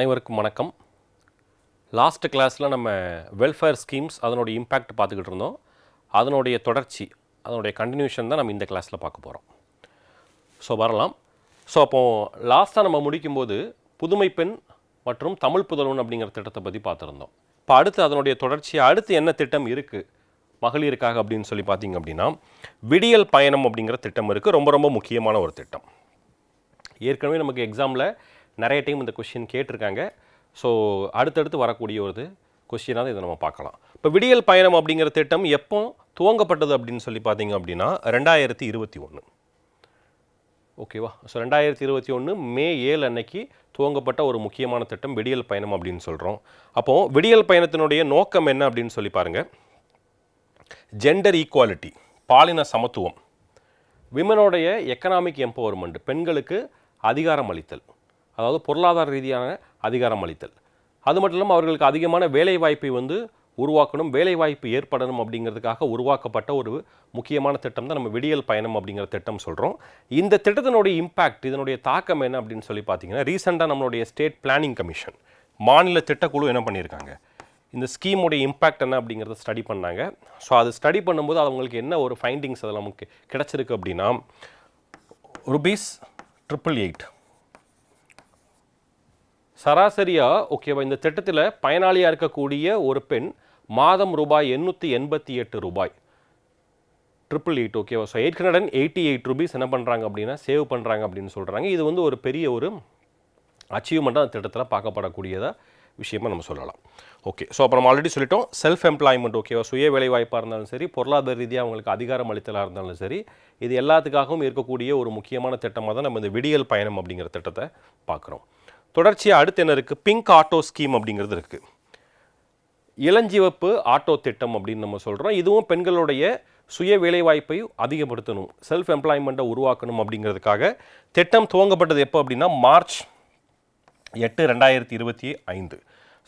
அனைவருக்கும் வணக்கம். லாஸ்ட் கிளாஸில் நம்ம வெல்ஃபேர் ஸ்கீம்ஸ் அதனுடைய இம்பேக்ட் பார்த்துக்கிட்டு இருந்தோம். அதனுடைய தொடர்ச்சி அதனுடைய கண்டினியூஷன் தான் நம்ம இந்த கிளாஸில் பார்க்க போகிறோம் ஸோ வரலாம். ஸோ அப்போது லாஸ்ட்டாக நம்ம முடிக்கும்போது புதுமை பெண் மற்றும் தமிழ் புதல்வன் அப்படிங்கிற திட்டத்தை பற்றி பார்த்துருந்தோம். இப்போ அடுத்து அதனுடைய தொடர்ச்சி அடுத்து என்ன திட்டம் இருக்குது மகளிருக்காக அப்படின்னு சொல்லி பார்த்தீங்க அப்படின்னா விடியல் பயணம் அப்படிங்கிற திட்டம் இருக்குது ரொம்ப ரொம்ப முக்கியமான ஒரு திட்டம். ஏற்கனவே நமக்கு எக்ஸாமில் நிறைய டைம் இந்த கொஷின் கேட்டிருக்காங்க. ஸோ அடுத்தடுத்து வரக்கூடிய ஒரு கொஷினாக இதை நம்ம பார்க்கலாம். இப்போ விடியல் பயணம் அப்படிங்கிற திட்டம் எப்போ துவங்கப்பட்டது அப்படின்னு சொல்லி பார்த்தீங்க அப்படின்னா ரெண்டாயிரத்தி இருபத்தி ஒன்று ஓகேவா ஸோ ரெண்டாயிரத்தி இருபத்தி ஒன்று மே ஏழு அன்னைக்கு துவங்கப்பட்ட ஒரு முக்கியமான திட்டம் விடியல் பயணம் அப்படின்னு சொல்கிறோம் அப்போது விடியல் பயணத்தினுடைய நோக்கம் என்ன அப்படின்னு சொல்லி பாருங்கள் ஜெண்டர் ஈக்குவாலிட்டி பாலின சமத்துவம். விமனோடைய எக்கனாமிக் எம்பவர்மெண்ட் பெண்களுக்கு அதிகாரம் அளித்தல். அதாவது பொருளாதார ரீதியான அதிகாரம் அளித்தல். அது மட்டும் இல்லாமல் அவர்களுக்கு அதிகமான வேலைவாய்ப்பை வந்து உருவாக்கணும் வேலைவாய்ப்பு ஏற்படணும் அப்படிங்கிறதுக்காக உருவாக்கப்பட்ட ஒரு முக்கியமான திட்டம் தான் நம்ம விடியல் பயணம் அப்படிங்கிற திட்டம் சொல்கிறோம் இந்த திட்டத்தினுடைய இம்பேக்ட் இதனுடைய தாக்கம் என்ன அப்படின்னு சொல்லி பார்த்தீங்கன்னா ரீசெண்டாக நம்மளுடைய ஸ்டேட் பிளானிங் கமிஷன் மாநில திட்டக்குழு என்ன பண்ணியிருக்காங்க? இந்த ஸ்கீமுடைய இம்பேக்ட் என்ன அப்படிங்கிறத ஸ்டடி பண்ணாங்க. ஸோ அது ஸ்டடி பண்ணும்போது அவங்களுக்கு என்ன ஒரு ஃபைண்டிங்ஸ் அதில் நமக்கு கிடச்சிருக்கு அப்படின்னா ருபீஸ் ட்ரிபிள் எயிட் சராசரியாக ஓகேவா இந்த திட்டத்தில் பயனாளியாக இருக்கக்கூடிய ஒரு பெண் மாதம் ரூபாய் எண்ணூற்றி எண்பத்தி எட்டு ரூபாய். ட்ரிபிள் எயிட் ஓகேவா so eight hundred and eighty eight rupees என்ன பண்ணுறாங்க அப்படின்னா சேவ் பண்ணுறாங்க அப்படின்னு சொல்கிறாங்க இது வந்து ஒரு பெரிய ஒரு அச்சீவ்மெண்ட்டாக அந்த திட்டத்தில் பார்க்கப்படக்கூடியதாக விஷயமா நம்ம சொல்லலாம். ஓகே ஸோ அப்புறம் ஆல்ரெடி சொல்லிட்டோம் செல்ஃப் எம்ப்ளாய்மெண்ட் ஓகேவா சுய வேலைவாய்ப்பாக இருந்தாலும் சரி பொருளாதார ரீதியாக அவங்களுக்கு அதிகாரம் அளித்தலாக இருந்தாலும் சரி இது எல்லாத்துக்காகவும் இருக்கக்கூடிய ஒரு முக்கியமான திட்டமாக தான் நம்ம இந்த விடியல் பயணம் அப்படிங்கிற திட்டத்தை பார்க்குறோம். தொடர்ச்சியாக அடுத்து என்ன இருக்குது பிங்க் ஆட்டோ ஸ்கீம் அப்படிங்கிறது இருக்குது இளஞ்சிவப்பு ஆட்டோ திட்டம் அப்படின்னு நம்ம சொல்கிறோம் இதுவும் பெண்களுடைய சுய வேலைவாய்ப்பை அதிகப்படுத்தணும் செல்ஃப் எம்ப்ளாய்மெண்ட்டை உருவாக்கணும் அப்படிங்கிறதுக்காக. திட்டம் துவங்கப்பட்டது எப்போ அப்படின்னா மார்ச் எட்டு ரெண்டாயிரத்தி இருபத்தி ஐந்து.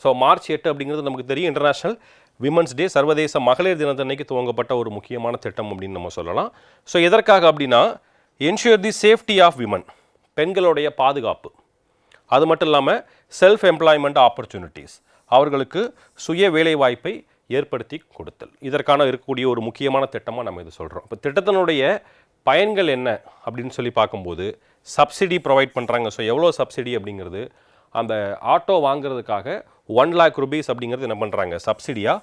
ஸோ மார்ச் எட்டு அப்படிங்கிறது நமக்கு தெரியும் இன்டர்நேஷ்னல் விமன்ஸ் டே சர்வதேச மகளிர் தினத்தன்னைக்கு துவங்கப்பட்ட ஒரு முக்கியமான திட்டம் அப்படின்னு நம்ம சொல்லலாம். ஸோ எதற்காக அப்படின்னா ensure the safety of women பெண்களுடைய பாதுகாப்பு. அது மட்டும் இல்லாமல் செல்ஃப் எம்ப்ளாய்மெண்ட் ஆப்பர்ச்சுனிட்டிஸ் அவர்களுக்கு சுய வேலைவாய்ப்பை ஏற்படுத்தி கொடுத்தல். இதற்கான இருக்கக்கூடிய ஒரு முக்கியமான திட்டமாக நம்ம இது சொல்கிறோம் இப்போ திட்டத்தினுடைய பயன்கள் என்ன அப்படின்னு சொல்லி பார்க்கும்போது சப்சிடி ப்ரொவைட் பண்ணுறாங்க ஸோ எவ்வளோ சப்சிடி அப்படிங்கிறது அந்த ஆட்டோ வாங்குறதுக்காக ஒன் லேக் ருபீஸ் அப்படிங்கிறது என்ன பண்ணுறாங்க சப்சிடியாக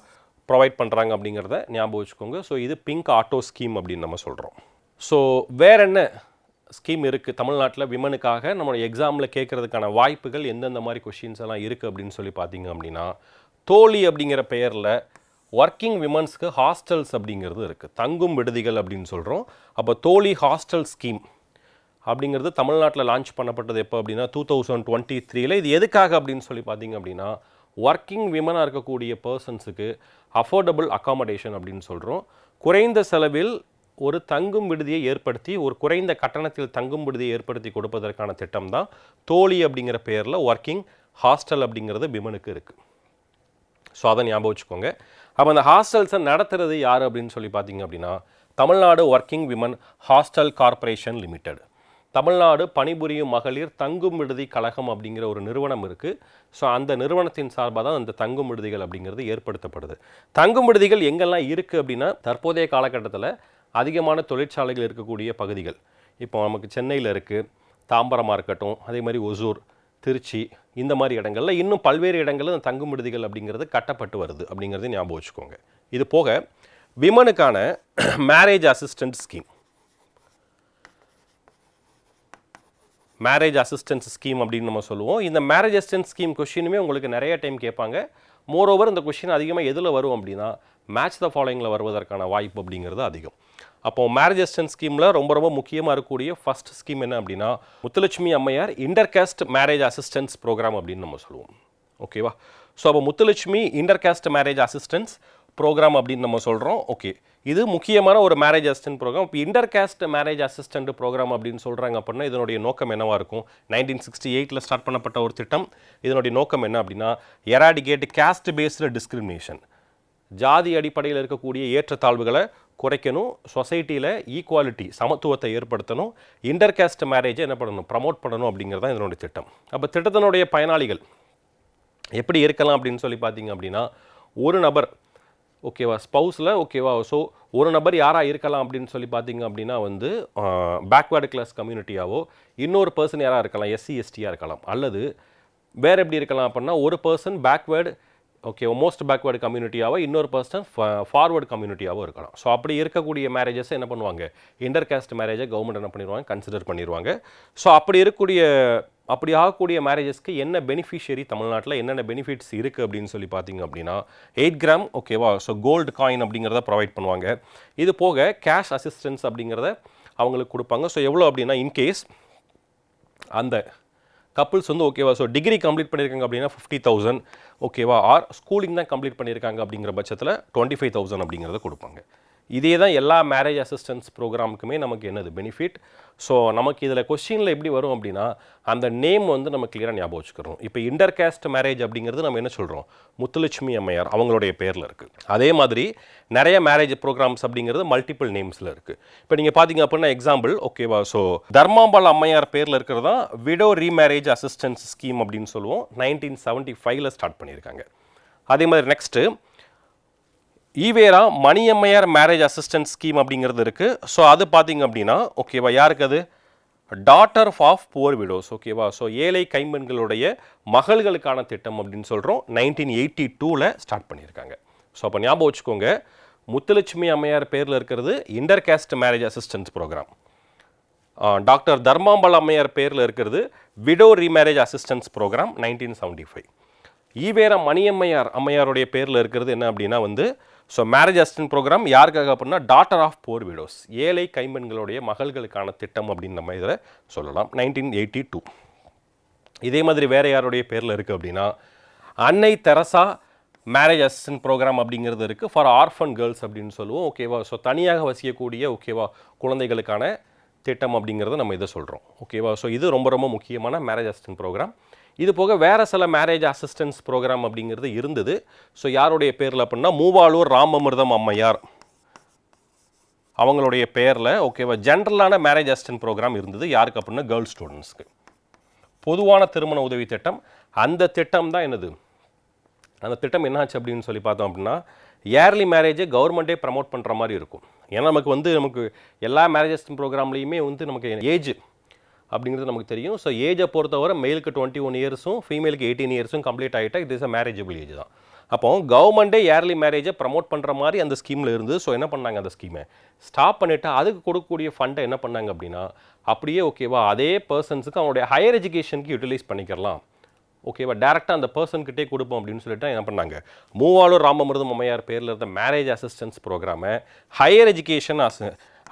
ப்ரொவைட் பண்ணுறாங்க அப்படிங்கிறத ஞாபகம் வச்சுக்கோங்க. ஸோ இது பிங்க் ஆட்டோ ஸ்கீம் அப்படின்னு நம்ம சொல்கிறோம் ஸோ வேற என்ன ஸ்கீம் இருக்குது தமிழ்நாட்டில் விமனுக்காக நம்மளோட எக்ஸாமில் கேட்குறதுக்கான வாய்ப்புகள் எந்தெந்த மாதிரி கொஷின்ஸ் எல்லாம் இருக்குது அப்படின்னு சொல்லி பார்த்தீங்க அப்படின்னா தோழி அப்படிங்கிற பெயரில் ஒர்க்கிங் விமன்ஸ்க்கு ஹாஸ்டல்ஸ் அப்படிங்கிறது இருக்குது தங்கும் விடுதிகள் அப்படின்னு சொல்கிறோம் அப்போ தோழி ஹாஸ்டல் ஸ்கீம் அப்படிங்கிறது தமிழ்நாட்டில் லான்ச் பண்ணப்பட்டது எப்போ அப்படின்னா டூ தௌசண்ட் டுவெண்ட்டி த்ரீல இது எதுக்காக அப்படின்னு சொல்லி பார்த்தீங்க அப்படின்னா ஒர்க்கிங் விமனாக இருக்கக்கூடிய பர்சன்ஸுக்கு அஃபோர்டபுள் அக்காமடேஷன் அப்படின்னு சொல்கிறோம் குறைந்த செலவில் ஒரு தங்கும் விடுதியை ஏற்படுத்தி ஒரு குறைந்த கட்டணத்தில் தங்கும் விடுதியை ஏற்படுத்தி கொடுப்பதற்கான திட்டம் தான் தோழி அப்படிங்கிற பெயரில் ஒர்க்கிங் ஹாஸ்டல் அப்படிங்கிறது விமனுக்கு இருக்குது ஸோ அதை ஞாபகம் வச்சுக்கோங்க. அப்போ அந்த ஹாஸ்டல்ஸை நடத்துறது யார் அப்படின்னு சொல்லி பார்த்தீங்க அப்படின்னா Tamil Nadu working women hostel corporation limited Tamil Nadu பணிபுரியும் மகளிர் தங்கும் விடுதி கழகம் அப்படிங்கிற ஒரு நிறுவனம் இருக்குது ஸோ அந்த நிறுவனத்தின் சார்பாக தான் அந்த தங்கும் விடுதிகள் அப்படிங்கிறது ஏற்படுத்தப்படுது. தங்கும் விடுதிகள் எங்கெல்லாம் இருக்குது அப்படின்னா தற்போதைய காலகட்டத்தில் அதிகமான தொழிற்சாலைகள் இருக்கக்கூடிய பகுதிகள். இப்போ நமக்கு சென்னையில் இருக்குது தாம்பரமாக இருக்கட்டும் அதே மாதிரி ஒசூர் திருச்சி இந்த மாதிரி இடங்களில் இன்னும் பல்வேறு இடங்களில் இந்த தங்கும் விடுதிகள் அப்படிங்கிறது கட்டப்பட்டு வருது அப்படிங்கிறத ஞாபகம் வச்சுக்கோங்க. இது போக விமனுக்கான marriage assistant scheme marriage assistance scheme அப்படின்னு நம்ம சொல்லுவோம். இந்த மேரேஜ் அசிஸ்டன்ஸ் ஸ்கீம் கொஷினுமே உங்களுக்கு நிறைய டைம் கேட்பாங்க. மோரோவர் இந்த கொஷின் அதிகமாக எதில் வரும் அப்படின்னா மேட்ச் த ஃபாலோயிங்கில் வருவதற்கான வாய்ப்பு அப்படிங்கிறது அதிகம். அப்போது மேரேஜ் அசிஸ்டன்ட் ஸ்கீமில் ரொம்ப ரொம்ப முக்கியமாக இருக்கக்கூடிய ஃபஸ்ட் ஸ்கீம் என்ன அப்படின்னா முத்துலட்சுமி அம்மையார் இன்டர்காஸ்ட் மேரேஜ் அசிஸ்டன்ஸ் ப்ரோக்ராம் அப்படின்னு நம்ம சொல்லுவோம். ஓகேவா ஸோ அப்போ Muthulakshmi intercaste marriage assistance programme அப்படின்னு நம்ம சொல்கிறோம் ஓகே இது முக்கியமான ஒரு மேரேஜ் அசிஸ்டன்ட் ப்ரோக்ராம் இப்போ இன்டர்காஸ்ட் மேரேஜ் அசிஸ்டன்ட் ப்ரோக்ராம் அப்படின்னு சொல்கிறாங்க அப்படின்னா இதனுடைய நோக்கம் என்னவாக இருக்கும்? நைன்டீன் சிக்ஸ்டி எயிட்டில் ஸ்டார்ட் பண்ணப்பட்ட ஒரு திட்டம். இதனுடைய நோக்கம் என்ன அப்படின்னா எராடிகேட் கேஸ்ட் பேஸ்டு டிஸ்கிரிமினேஷன் ஜாதி அடிப்படையில் இருக்கக்கூடிய ஏற்றத்தாழ்வுகளை குறைக்கணும் சொசைட்டியில் ஈக்குவாலிட்டி சமத்துவத்தை ஏற்படுத்தணும் இன்டர்காஸ்ட் மேரேஜை என்ன பண்ணணும் ப்ரமோட் பண்ணணும் அப்படிங்கிறது தான் இதனுடைய திட்டம். அப்போ திட்டத்தினுடைய பயனாளிகள் எப்படி இருக்கலாம் அப்படின்னு சொல்லி பார்த்தீங்க அப்படின்னா ஒரு நபர் ஓகேவா ஸ்பவுஸில் ஓகேவா ஸோ ஒரு நபர் யாராக இருக்கலாம் அப்படின்னு சொல்லி பார்த்தீங்க அப்படின்னா வந்து பேக்வேர்டு கிளாஸ் கம்யூனிட்டியாவோ இன்னொரு பர்சன் யாராக இருக்கலாம் எஸ்சி எஸ்டியாக இருக்கலாம் அல்லது வேறு எப்படி இருக்கலாம் அப்படின்னா ஒரு person backward okay most backward கம்யூனிட்டியாவோ இன்னொரு பர்சன் ஃபார்வர்டு கம்யூனிட்டியாவோ இருக்கலாம். ஸோ அப்படி இருக்கக்கூடிய மேரேஜஸ் என்ன பண்ணுவாங்க? இன்டர் கேஸ்ட் மேரேஜை கவர்மெண்ட் என்ன பண்ணிடுவாங்க கன்சிடர் பண்ணிடுவாங்க ஸோ அப்படி இருக்கக்கூடிய அப்படி ஆகக்கூடிய மேரேஜஸ்க்கு என்ன பெனிஃபிஷியரி தமிழ்நாட்டில் என்னென்ன பெனிஃபிட்ஸ் இருக்குது அப்படின்னு சொல்லி பார்த்தீங்க அப்படின்னா எயிட் கிராம் ஓகேவா ஸோ கோல்டு காயின் அப்படிங்கிறத ப்ரொவைட் பண்ணுவாங்க. இது போக கேஷ் அசிஸ்டன்ஸ் அப்படிங்கிறத அவங்களுக்கு கொடுப்பாங்க. ஸோ எவ்வளோ அப்படின்னா இன்கேஸ் அந்த கப்புள்ஸ் வந்து ஓகேவா ஸோ டிகிரி கம்ப்ளீட் பண்ணியிருக்காங்க அப்படின்னா ஃபிஃப்டி தௌசண்ட் ஓகேவா ஆர் ஸ்கூலிங் தான் கம்ப்ளீட் பண்ணியிருக்காங்க அப்படிங்கிற பட்சத்தில் டுவெண்ட்டி ஃபைவ் தௌசண்ட் அப்படிங்கிறத கொடுப்பாங்க. இதே தான் எல்லா மேரேஜ் அசிஸ்டன்ஸ் ப்ரோக்ராமுக்குமே நமக்கு என்னது பெனிஃபிட் ஸோ நமக்கு இதில் கொஸ்டினில் எப்படி வரும் அப்படின்னா அந்த நேம் வந்து நம்ம கிளியராக ஞாபகம் வச்சுக்கிறோம் இப்போ இன்டர் கேஸ்ட் மேரேஜ் அப்படிங்கிறது நம்ம என்ன சொல்கிறோம் முத்துலட்சுமி அம்மையார் அவங்களுடைய பேரில் இருக்குது அதே மாதிரி நிறைய மேரேஜ் ப்ரோக்ராம்ஸ் அப்படிங்கிறது மல்டிபிள் நேம்ஸில் இருக்குது இப்போ நீங்கள் பார்த்தீங்க அப்படின்னா எக்ஸாம்பிள் ஓகேவா ஸோ தர்மாம்பால் அம்மையார் பேரில் இருக்கிறது தான் விடோ ரீமேரேஜ் அசிஸ்டன்ஸ் ஸ்கீம் அப்படின்னு சொல்லுவோம். நைன்டீன் செவன்ட்டி ஃபைவ்ல ஸ்டார்ட் பண்ணியிருக்காங்க. அதே மாதிரி next EVR Maniammaiyar marriage assistant scheme அப்படிங்கிறது இருக்குது ஸோ அது பார்த்தீங்க அப்படின்னா ஓகேவா யாருக்கு அது? டாட்டர் ஆஃப் புவர் விடோஸ் ஓகேவா ஸோ ஏழை கைம்பெண்களுடைய மகள்களுக்கான திட்டம் அப்படின்னு சொல்கிறோம் நைன்டீன் எயிட்டி டூவில் ஸ்டார்ட் பண்ணியிருக்காங்க. ஸோ அப்போ ஞாபகம் வச்சுக்கோங்க முத்துலட்சுமி அம்மையார் பேரில் இருக்கிறது inter caste marriage assistance program doctor Dharmambal அம்மையார் பேரில் இருக்கிறது widow remarriage assistance program nineteen seventy five EVR Maniammaiyar அம்மையாருடைய பேரில் இருக்கிறது என்ன அப்படின்னா வந்து ஸோ மேரேஜ் அசிஸ்டன்ட் ப்ரோக்ராம் யாருக்காக அப்படின்னா டாட்டர் ஆஃப் போர் விடோஸ் ஏழை கைம்பெண்களுடைய மகள்களுக்கான திட்டம் அப்படின்னு நம்ம இதில் சொல்லலாம். நைன்டீன் எயிட்டி டூ இதே மாதிரி வேறு யாருடைய பேரில் இருக்குது அப்படின்னா அன்னை தெரசா மேரேஜ் அசிஸ்டன்ட் ப்ரோக்ராம் அப்படிங்கிறது இருக்குது ஃபார் ஆர்ஃபன் கேர்ள்ஸ் அப்படின்னு சொல்லுவோம். ஓகேவா ஸோ தனியாக வசிக்கக்கூடிய ஓகேவா குழந்தைகளுக்கான திட்டம் அப்படிங்கிறத நம்ம இதை சொல்கிறோம் ஓகேவா ஸோ இது ரொம்ப ரொம்ப முக்கியமான மேரேஜ் அசிஸ்டன்ட் ப்ரோக்ராம் இது போக வேறு சில மேரேஜ் அசிஸ்டன்ஸ் ப்ரோக்ராம் அப்படிங்கிறது இருந்தது. ஸோ யாருடைய பேரில் அப்படின்னா மூவாளூர் ராமமிர்தம் அம்மையார். அவங்களுடைய பேரில் ஓகேவா ஜென்ரலான மேரேஜ் அசிஸ்டன்ட் ப்ரோக்ராம் இருந்தது. யாருக்கு அப்படின்னா கேர்ள்ஸ் ஸ்டூடெண்ட்ஸ்க்கு பொதுவான திருமண உதவி திட்டம். அந்த திட்டம் தான் என்னது? அந்த திட்டம் என்னாச்சு அப்படின்னு சொல்லி பார்த்தோம் அப்படின்னா இயர்லி மேரேஜை கவர்மெண்ட்டே ப்ரமோட் பண்ணுற மாதிரி இருக்கும். ஏன்னா நமக்கு வந்து நமக்கு எல்லா மேரேஜஸ் ப்ரோக்ராம்லேயுமே வந்து நமக்கு ஏஜ் அப்படிங்கிறது நமக்கு தெரியும். ஸோ ஏஜை பொறுத்தவரை மேலுக்கு டுவெண்ட்டி ஒன் இயர்ஸும் ஃபீமேலுக்கு எயிட்டீன் இயர்ஸும் கம்ப்ளீட் ஆகிட்டா it is a marriageable age தான். அப்போ கவர்மெண்ட்டே ஏர்லி மேரேஜை ப்ரமோட் பண்ணுற மாதிரி அந்த ஸ்கீமில் இருந்து ஸோ என்ன பண்ணாங்க அந்த ஸ்கீமை ஸ்டாப் பண்ணிவிட்டு அதுக்கு கொடுக்கக்கூடிய ஃபண்டை என்ன பண்ணாங்க அப்படின்னா அப்படியே ஓகேவா அதே பர்சன்ஸுக்கு அவனுடைய ஹையர் எஜுகேஷனுக்கு யூட்டிலைஸ் பண்ணிக்கலாம் ஓகேவா டேரெக்டாக அந்த பர்சன்கிட்டே கொடுப்போம் அப்படின்னு சொல்லிட்டு என்ன பண்ணாங்க? மூவாளூர் ராமமிருதம் அம்மையார் பேரில் இருந்த மேரேஜ் அசிஸ்டன்ஸ் ப்ரோக்ராமை higher education as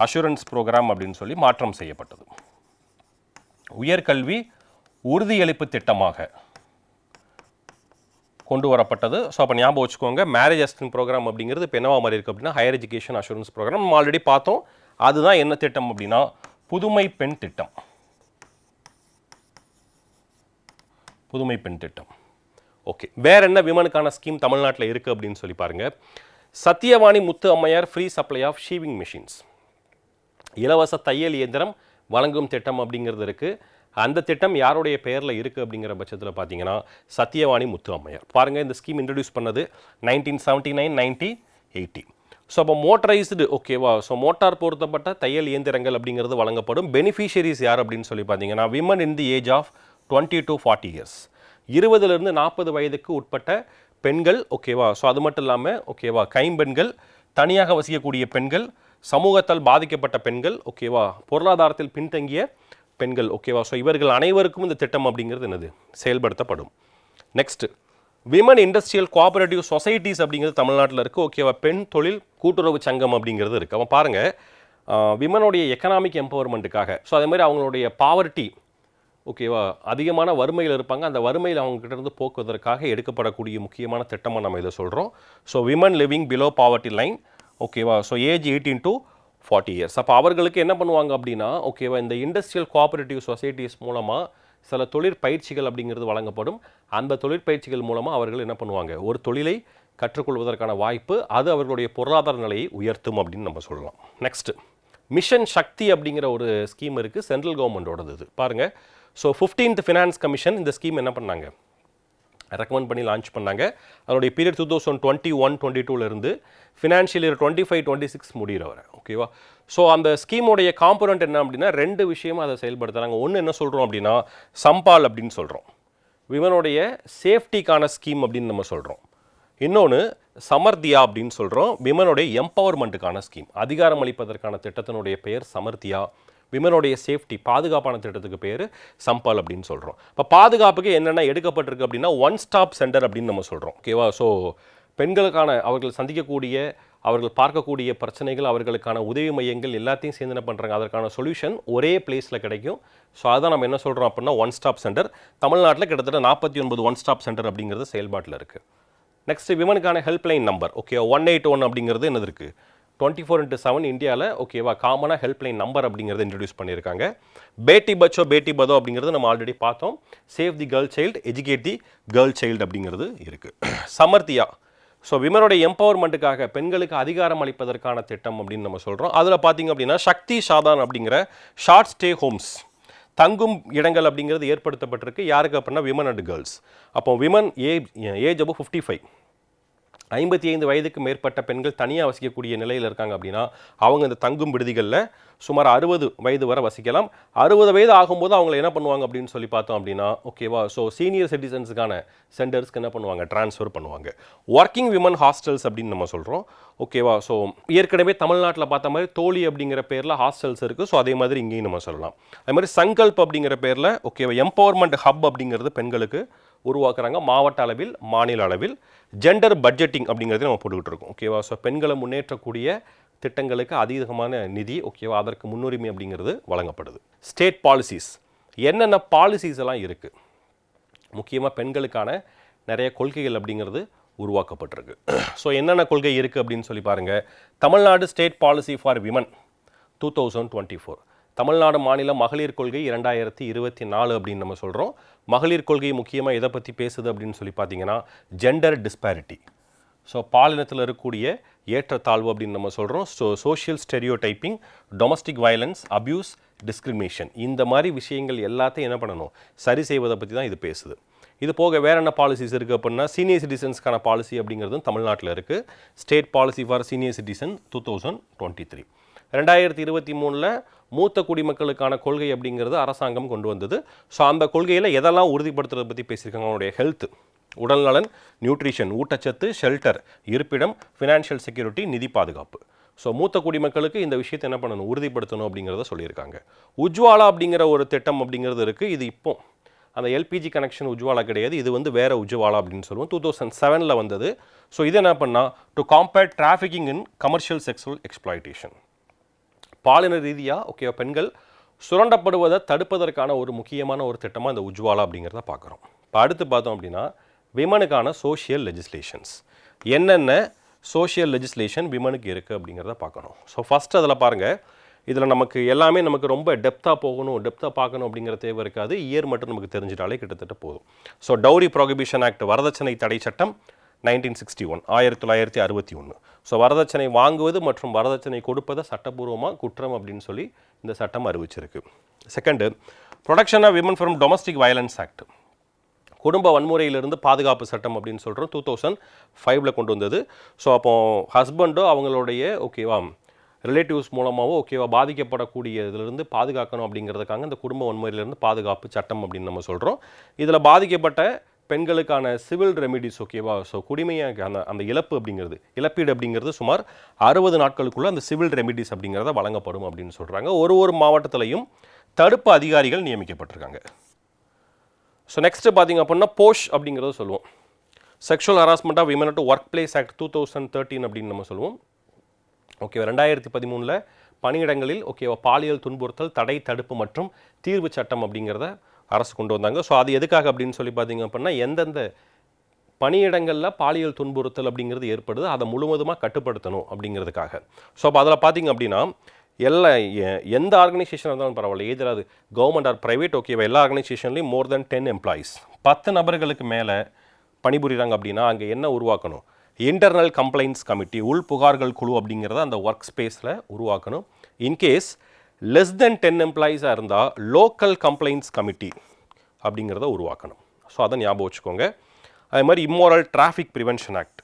assurance program அப்படின்னு சொல்லி மாற்றம் செய்யப்பட்டது. உயர்கல்வி உறுதியளிப்பு திட்டமாக கொண்டு வரப்பட்டது ஸோ அப்போ ஞாபகம் வச்சுக்கோங்க மேரேஜ் அசிஸ்டன்ட் ப்ரோக்ராம் அப்படிங்கிறது இப்போ என்னவா மாதிரி இருக்குது அப்படின்னா ஹையர் எஜுகேஷன் அஷூரன்ஸ் ப்ரோக்ராம் நம்ம ஆல்ரெடி பார்த்தோம் அதுதான் என்ன திட்டம் அப்படின்னா புதுமை பெண் திட்டம். புதுமை பெண் திட்டம். ஓகே வேற என்ன விமனுக்கான ஸ்கீம் தமிழ்நாட்டில் இருக்குது அப்படின்னு சொல்லி பாருங்க. சத்தியவாணி முத்து அம்மையார் free supply of sewing machines இலவச தையல் இயந்திரம் வழங்கும் திட்டம் அப்படிங்கிறது இருக்குது அந்த திட்டம் யாருடைய பெயரில் இருக்குது அப்படிங்கிற பட்சத்தில் பார்த்தீங்கன்னா சத்யவாணி முத்து அம்மையார் பாருங்கள் இந்த ஸ்கீம் இன்ட்ரடியூஸ் பண்ணது nineteen seventy nine ninety eighty so அப்போ மோட்டரைஸ்டு ஓகேவா ஸோ மோட்டார் பொருத்தப்பட்ட தையல் இயந்திரங்கள் அப்படிங்கிறது வழங்கப்படும். பெனிஃபிஷியரிஸ் யார் அப்படின்னு சொல்லி பார்த்தீங்கன்னா women in the age of twenty to forty years இருபதுலேருந்து நாற்பது வயதுக்கு உட்பட்ட பெண்கள் ஓகேவா ஸோ அது மட்டும் இல்லாமல் ஓகேவா கைம்பெண்கள் தனியாக வசிக்கக்கூடிய பெண்கள் சமூகத்தால் பாதிக்கப்பட்ட பெண்கள் ஓகேவா? பொருளாதாரத்தில் பின்தங்கிய பெண்கள் ஓகேவா? ஸோ இவர்கள் அனைவருக்கும் இந்த திட்டம் அப்படிங்கிறது என்னது? செயல்படுத்தப்படும். Next women industrial cooperative societies அப்படிங்கிறது தமிழ்நாட்டில் இருக்குது ஓகேவா? பெண் தொழில் கூட்டுறவு சங்கம் அப்படிங்கிறது இருக்குது அவன் பாருங்கள் விமனுடைய எக்கனாமிக் எம்பவர்மெண்ட்டுக்காக ஸோ அதே மாதிரி அவங்களுடைய பாவர்ட்டி ஓகேவா? அதிகமான வறுமையில் இருப்பாங்க. அந்த வறுமையில் அவங்ககிட்ட இருந்து போக்குவதற்காக எடுக்கப்படக்கூடிய முக்கியமான திட்டமாக நம்ம இதை சொல்கிறோம் so women living below poverty line ஓகேவா so age eighteen to forty years அப்போ அவர்களுக்கு என்ன பண்ணுவாங்க அப்படின்னா ஓகேவா இந்த இண்டஸ்ட்ரியல் கோஆபரேட்டிவ் சொசைட்டிஸ் மூலமாக சில தொழிற்பயிற்சிகள் அப்படிங்கிறது வழங்கப்படும். அந்த தொழிற்பயிற்சிகள் மூலமாக அவர்கள் என்ன பண்ணுவாங்க? ஒரு தொழிலை கற்றுக்கொள்வதற்கான வாய்ப்பு அது அவர்களுடைய பொருளாதார நிலையை உயர்த்தும் அப்படின்னு நம்ம சொல்லலாம். நெக்ஸ்ட் மிஷன் சக்தி அப்படிங்கிற ஒரு ஸ்கீம் இருக்குது சென்ட்ரல் கவர்மெண்ட்டோடது இது. பாருங்கள் ஸோ ஃபிஃப்டீன்த் ஃபினான்ஸ் கமிஷன் இந்த ஸ்கீம் என்ன பண்ணாங்க? ரெக்கமெண்ட் பண்ணி லான்ச் பண்ணாங்க. அதனுடைய period two thousand twenty one twenty டூலேருந்து financial year twenty five twenty six முடிகிற வரை ஓகேவா ஸோ அந்த ஸ்கீமோடைய காம்பனண்ட் என்ன அப்படின்னா ரெண்டு விஷயமும் அதை செயல்படுத்துகிறாங்க ஒன்று என்ன சொல்கிறோம் அப்படின்னா சம்பால் அப்படின்னு சொல்கிறோம் விமனுடைய சேஃப்டிக்கான ஸ்கீம் அப்படின்னு நம்ம சொல்கிறோம் இன்னொன்று சமர்த்தியா அப்படின்னு சொல்கிறோம் விமனுடைய எம்பவர்மெண்ட்டுக்கான ஸ்கீம் அதிகாரம் அளிப்பதற்கான திட்டத்தினுடைய பெயர் சமர்த்தியா. விமனுடைய சேஃப்டி பாதுகாப்பான திட்டத்துக்கு பேர் சம்பால் அப்படின்னு சொல்கிறோம் இப்போ பாதுகாப்புக்கு என்னென்ன எடுக்கப்பட்டிருக்கு அப்படின்னா ஒன் ஸ்டாப் சென்டர் அப்படின்னு நம்ம சொல்கிறோம் ஓகேவா ஸோ பெண்களுக்கான அவர்கள் சந்திக்கக்கூடிய அவர்கள் பார்க்கக்கூடிய பிரச்சனைகள் அவர்களுக்கான உதவி மையங்கள் எல்லாத்தையும் சேர்ந்து என்ன பண்ணுறாங்க அதற்கான சொல்யூஷன் ஒரே பிளேஸில் கிடைக்கும். ஸோ அதான் நம்ம என்ன சொல்கிறோம் அப்படின்னா ஒன் ஸ்டாப் சென்டர் தமிழ்நாட்டில் கிட்டத்தட்ட நாற்பத்தி ஒன்பது ஒன் ஸ்டாப் சென்டர் அப்படிங்கிறது செயல்பாட்டில் இருக்குது next விமனுக்கான helpline number okay one eight one அப்படிங்கிறது என்னது இருக்குது டுவெண்ட்டி ஃபோர் இன்ட்டு செவன் இந்தியாவில் ஓகேவா காமனாக ஹெல்ப்லைன் நம்பர் அப்படிங்கிறத இன்ட்ரடியூஸ் பண்ணியிருக்காங்க. பேட்டி பச்சோ பேட்டி பதோ அப்படிங்கிறது நம்ம ஆல்ரெடி பார்த்தோம். Save the girl child educate the girl child அப்படிங்கிறது இருக்குது சமர்த்தியா. ஸோ விமனுடைய எம்பவர்மெண்ட்டுக்காக பெண்களுக்கு அதிகாரம் அளிப்பதற்கான திட்டம் அப்படின்னு நம்ம சொல்கிறோம் அதில் பார்த்தீங்க அப்படின்னா சக்தி சாதான் அப்படிங்கிற ஷார்ட் ஸ்டே ஹோம்ஸ் தங்கும் இடங்கள் அப்படிங்கிறது ஏற்படுத்தப்பட்டிருக்கு. யாருக்கு அப்படின்னா விமன் அண்ட் கேர்ள்ஸ் அப்போ women age age above fifty five ஐம்பத்தி ஐந்து வயதுக்கு மேற்பட்ட பெண்கள் தனியாக வசிக்கக்கூடிய நிலையில் இருக்காங்க அப்படின்னா அவங்க இந்த தங்கும் விடுதிகளில் சுமார் அறுபது வயது வரை வசிக்கலாம். அறுபது வயது ஆகும்போது அவங்கள என்ன பண்ணுவாங்க அப்படின்னு சொல்லி பார்த்தோம் அப்படின்னா ஓகேவா ஸோ சீனியர் சிட்டிசன்ஸுக்கான சென்டர்ஸ்க்கு என்ன பண்ணுவாங்க? ட்ரான்ஸ்ஃபர் பண்ணுவாங்க. ஒர்க்கிங் விமன் ஹாஸ்டல்ஸ் அப்படின்னு நம்ம சொல்கிறோம் ஓகேவா ஸோ ஏற்கனவே தமிழ்நாட்டில் பார்த்த மாதிரி தோழி அப்படிங்கிற பேரில் ஹாஸ்டல்ஸ் இருக்குது ஸோ அதே மாதிரி இங்கேயும் நம்ம சொல்லலாம். அதே மாதிரி சங்கல்ப் அப்படிங்கிற பேரில் ஓகேவா எம்பவர்மெண்ட் ஹப் அப்படிங்கிறது பெண்களுக்கு உருவாக்குறாங்க மாவட்ட அளவில் மாநில அளவில். ஜெண்டர் பட்ஜெட்டிங் அப்படிங்கிறது நம்ம போட்டுக்கிட்டு இருக்கோம். ஓகேவா ஸோ பெண்களை முன்னேற்றக்கூடிய திட்டங்களுக்கு அதிகமான நிதி ஓகேவா அதற்கு முன்னுரிமை அப்படிங்கிறது வழங்கப்படுது. ஸ்டேட் பாலிசிஸ் என்னென்ன பாலிசிஸ் எல்லாம் இருக்குது முக்கியமாக பெண்களுக்கான நிறைய கொள்கைகள் அப்படிங்கிறது உருவாக்கப்பட்டிருக்கு. ஸோ என்னென்ன கொள்கை இருக்குது அப்படின்னு சொல்லி பாருங்கள் Tamil Nadu state policy for women two thousand twenty four Tamil Nadu மாநில மகளிர் கொள்கை இரண்டாயிரத்தி இருபத்தி நாலு அப்படின்னு நம்ம சொல்கிறோம் மகளிர் கொள்கை முக்கியமாக எதை பற்றி பேசுது அப்படின்னு சொல்லி பார்த்தீங்கன்னா ஜெண்டர் டிஸ்பேரிட்டி ஸோ பாலினத்தில் இருக்கக்கூடிய ஏற்றத்தாழ்வு அப்படின்னு நம்ம சொல்கிறோம் so social stereotyping domestic violence abuse discrimination இந்த மாதிரி விஷயங்கள் எல்லாத்தையும் என்ன பண்ணணும்? சரி செய்வதை பற்றி தான் இது பேசுது. இது போக வேற என்ன பாலிசிஸ் இருக்குது அப்படின்னா சீனியர் சிட்டிசன்ஸ்க்கான பாலிசி அப்படிங்கிறதும் தமிழ்நாட்டில் இருக்குது state policy for senior citizen two thousand twenty three ரெண்டாயிரத்தி இருபத்தி மூணில் மூத்த குடிமக்களுக்கான கொள்கை அப்படிங்கிறது அரசாங்கம் கொண்டு வந்தது. ஸோ அந்த கொள்கையில் எதெல்லாம் உறுதிப்படுத்துறதை பற்றி பேசியிருக்காங்க? அவனுடைய ஹெல்த் உடல்நலன் நியூட்ரிஷன் ஊட்டச்சத்து ஷெல்டர் இருப்பிடம் ஃபினான்ஷியல் செக்யூரிட்டி நிதி பாதுகாப்பு. ஸோ மூத்த குடிமக்களுக்கு இந்த விஷயத்தை என்ன பண்ணணும்? உறுதிப்படுத்தணும் அப்படிங்கிறத சொல்லியிருக்காங்க. உஜ்வாலா அப்படிங்கிற ஒரு திட்டம் அப்படிங்கிறது இருக்குது இது இப்போ அந்த எல்பிஜி கனெக்ஷன் உஜ்வாலா கிடையாது. இது வந்து வேறு உஜ்வாலா அப்படின்னு சொல்லுவோம். டூ தௌசண்ட் செவனில் வந்தது. ஸோ இது என்ன பண்ணால் to combat trafficking in commercial sexual exploitation பாலின ரீதியாக ஓகே பெண்கள் சுரண்டப்படுவதை தடுப்பதற்கான ஒரு முக்கியமான ஒரு திட்டமாக இந்த உஜ்வாலா அப்படிங்கிறத பார்க்குறோம். இப்போ அடுத்து பார்த்தோம் அப்படின்னா விமனுக்கான சோஷியல் லெஜிஸ்லேஷன்ஸ் என்னென்ன சோஷியல் லெஜிஸ்லேஷன் விமனுக்கு இருக்குது அப்படிங்கிறத பார்க்கணும். ஸோ ஃபஸ்ட் அதில் பாருங்கள் இதில் நமக்கு எல்லாமே நமக்கு ரொம்ப டெப்த்தாக போகணும் டெப்த்தாக பார்க்கணும் அப்படிங்கிற தேவை இருக்காது. இயர் மட்டும் நமக்கு தெரிஞ்சிட்டாலே கிட்டத்தட்ட போதும். ஸோ டவுரி ப்ராகிபிஷன் ஆக்ட் வரதட்சணை தடை சட்டம் நைன்டீன் சிக்ஸ்டி ஒன் ஆயிரத்தி தொள்ளாயிரத்தி அறுபத்தி ஒன்று ஸோ வரதட்சணை வாங்குவது மற்றும் வரதட்சணை கொடுப்பதை சட்டப்பூர்வமாக குற்றம் அப்படின்னு சொல்லி இந்த சட்டம் அறிவிச்சிருக்கு. Second protection of women from domestic violence act குடும்ப வன்முறையிலிருந்து பாதுகாப்பு சட்டம் அப்படின்னு சொல்கிறோம் டூ தௌசண்ட் ஃபைவ்ல கொண்டு வந்தது. ஸோ அப்போ ஹஸ்பண்டோ அவங்களுடைய ஓகேவா ரிலேட்டிவ்ஸ் மூலமாகவோ ஓகேவா பாதிக்கப்படக்கூடிய இதிலிருந்து பாதுகாக்கணும் அப்படிங்கிறதுக்காக இந்த குடும்ப வன்முறையிலிருந்து பாதுகாப்பு சட்டம் அப்படின்னு நம்ம சொல்கிறோம் இதில் பாதிக்கப்பட்ட பெண்களுக்கான சிவில் ரெமிடிஸ் ஓகேவா ஸோ குடிமையாக அந்த அந்த இழப்பு அப்படிங்கிறது இழப்பீடு அப்படிங்கிறது சுமார் அறுபது நாட்களுக்குள்ள அந்த சிவில் ரெமிடிஸ் அப்படிங்கிறத வழங்கப்படும் அப்படின்னு சொல்கிறாங்க ஒரு ஒரு மாவட்டத்திலையும் தடுப்பு அதிகாரிகள் நியமிக்கப்பட்டிருக்காங்க. ஸோ நெக்ஸ்ட்டு பார்த்தீங்க அப்படின்னா போஷ் அப்படிங்கிறத சொல்லுவோம். Sexual harassment of women to work place act two thousand thirteen அப்படின்னு நம்ம சொல்லுவோம். ஓகே ரெண்டாயிரத்தி பதிமூணில் பணியிடங்களில் ஓகேவா பாலியல் துன்புறுத்தல் தடை தடுப்பு மற்றும் தீர்வு சட்டம் அப்படிங்கிறத அரசு கொண்டு வந்தாங்க. ஸோ அது எதுக்காக அப்படின்னு சொல்லி பார்த்தீங்க அப்படின்னா எந்தெந்த பணியிடங்களில் பாலியல் துன்புறுத்தல் அப்படிங்கிறது ஏற்படுது அதை முழுவதுமாக கட்டுப்படுத்தணும் அப்படிங்கிறதுக்காக. ஸோ அப்போ அதில் பார்த்தீங்க அப்படின்னா எல்லா எ- எந்த ஆர்கனைசேஷன் இருந்தாலும் பரவாயில்ல. ஏதர் அது கவர்மெண்ட் ஆர் ப்ரைவேட் ஓகேவா எல்லா ஆர்கனைசேஷன்லேயும் மோர் தென் டென் எம்ப்ளாயீஸ் பத்து நபர்களுக்கு மேலே பணிபுரிகிறாங்க அப்படின்னா அங்கே என்ன உருவாக்கணும்? இன்டர்னல் கம்ப்ளைண்ட்ஸ் கமிட்டி உள் புகார்கள் குழு அப்படிங்கிறத அந்த ஒர்க் ஸ்பேஸில் உருவாக்கணும் in case less then ten எம்ப்ளாயீஸாக இருந்தால் லோக்கல் கம்ப்ளைண்ட்ஸ் கமிட்டி அப்படிங்கிறத உருவாக்கணும். ஸோ அதை ஞாபகம் வச்சுக்கோங்க. அதே மாதிரி இம்மோரல் டிராஃபிக் ப்ரிவென்ஷன் ஆக்ட்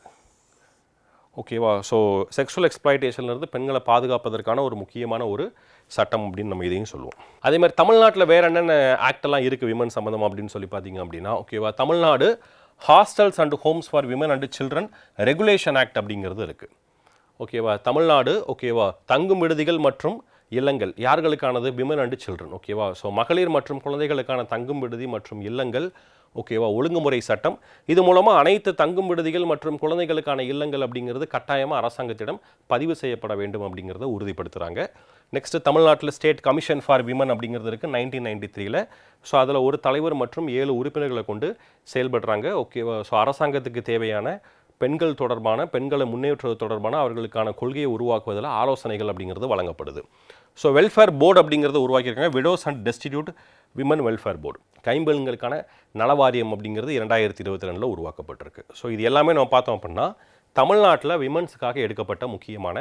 ஓகேவா ஸோ செக்ஷுவல் எக்ஸ்ப்ளாய்டேஷன்லேருந்து பெண்களை பாதுகாப்பதற்கான ஒரு முக்கியமான ஒரு சட்டம் அப்படின்னு நம்ம இதையும் சொல்லுவோம். அதே மாதிரி தமிழ்நாட்டில் வேறு என்னென்ன ஆக்டெல்லாம் இருக்குது விமன் சம்மந்தம் அப்படின்னு சொல்லி பார்த்தீங்க அப்படின்னா ஓகேவா Tamil Nadu hostels and homes for women and children regulation act அப்படிங்கிறது இருக்குது ஓகேவா தமிழ்நாடு ஓகேவா தங்கும் விடுதிகள் மற்றும் இல்லங்கள் யார்களுக்கானது? விமன் அண்ட் சில்ட்ரன் ஓகேவா ஸோ மகளிர் மற்றும் குழந்தைகளுக்கான தங்கும் விடுதி மற்றும் இல்லங்கள் ஓகேவா ஒழுங்குமுறை சட்டம். இது மூலமாக அனைத்து தங்கும் விடுதிகள் மற்றும் குழந்தைகளுக்கான இல்லங்கள் அப்படிங்கிறது கட்டாயமாக அரசாங்கத்திடம் பதிவு செய்யப்பட வேண்டும் அப்படிங்கிறத உறுதிப்படுத்துகிறாங்க நெக்ஸ்ட் தமிழ்நாட்டில் ஸ்டேட் கமிஷன் ஃபார் விமன் அப்படிங்கிறது இருக்குது நைன்டீன் நைன்டி த்ரீல ஸோ அதில் ஒரு தலைவர் மற்றும் ஏழு உறுப்பினர்களை கொண்டு செயல்படுறாங்க ஓகேவா ஸோ அரசாங்கத்துக்கு தேவையான பெண்கள் தொடர்பான பெண்களை முன்னேற்றுவது தொடர்பான அவர்களுக்கான கொள்கையை உருவாக்குவதில் ஆலோசனைகள் அப்படிங்கிறது வழங்கப்படுது. ஸோ வெல்ஃபேர் போர்டு அப்படிங்கிறத உருவாக்கியிருக்காங்க. Widows and destitute women welfare board கைம்பெண்களுக்கான நலவாரியம் அப்படிங்கிறது இரண்டாயிரத்தி இருபத்தி ரெண்டில் உருவாக்கப்பட்டிருக்கு. ஸோ இது எல்லாமே நம்ம பார்த்தோம் அப்படின்னா தமிழ்நாட்டில் விமன்ஸுக்காக எடுக்கப்பட்ட முக்கியமான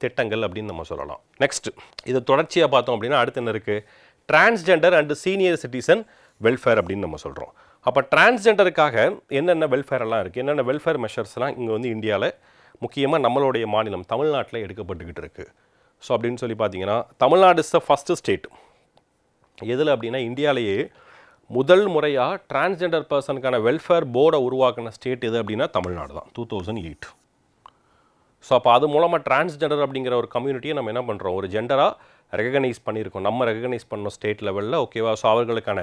திட்டங்கள் அப்படின்னு நம்ம சொல்லலாம். நெக்ஸ்ட் இதை தொடர்ச்சியாக பார்த்தோம் அப்படின்னா அடுத்து என்ன இருக்குது transgender and senior citizen welfare அப்படின்னு நம்ம சொல்கிறோம் அப்போ டிரான்ஸ்ஜெண்டருக்காக என்னென்ன வெல்ஃபேர் எல்லாம் இருக்குது என்னென்ன வெல்ஃபேர் மெஷர்ஸ்லாம் இங்கே வந்து இந்தியாவில் முக்கியமாக நம்மளுடைய மாநிலம் தமிழ்நாட்டில் எடுக்கப்பட்டுக்கிட்டு இருக்குது ஸோ அப்படின்னு சொல்லி பார்த்தீங்கன்னா Tamil Nadu is the first state எதில் அப்படின்னா இந்தியாவிலேயே முதல் முறையாக டிரான்ஸ்ஜெண்டர் பர்சனுக்கான வெல்ஃபேர் போர்டை உருவாக்கின ஸ்டேட் எது அப்படின்னா தமிழ்நாடு தான். டூ தௌசண்ட் எயிட் ஸோ அப்போ அது மூலமாக டிரான்ஸ்ஜெண்டர் அப்படிங்கிற ஒரு கம்யூனிட்டியை நம்ம என்ன பண்ணுறோம் ஒரு ஜெண்டராக ரெகனைஸ் பண்ணியிருக்கோம். நம்ம ரெகனைஸ் பண்ணோம் ஸ்டேட் லெவலில் ஓகேவா ஸோ அவர்களுக்கான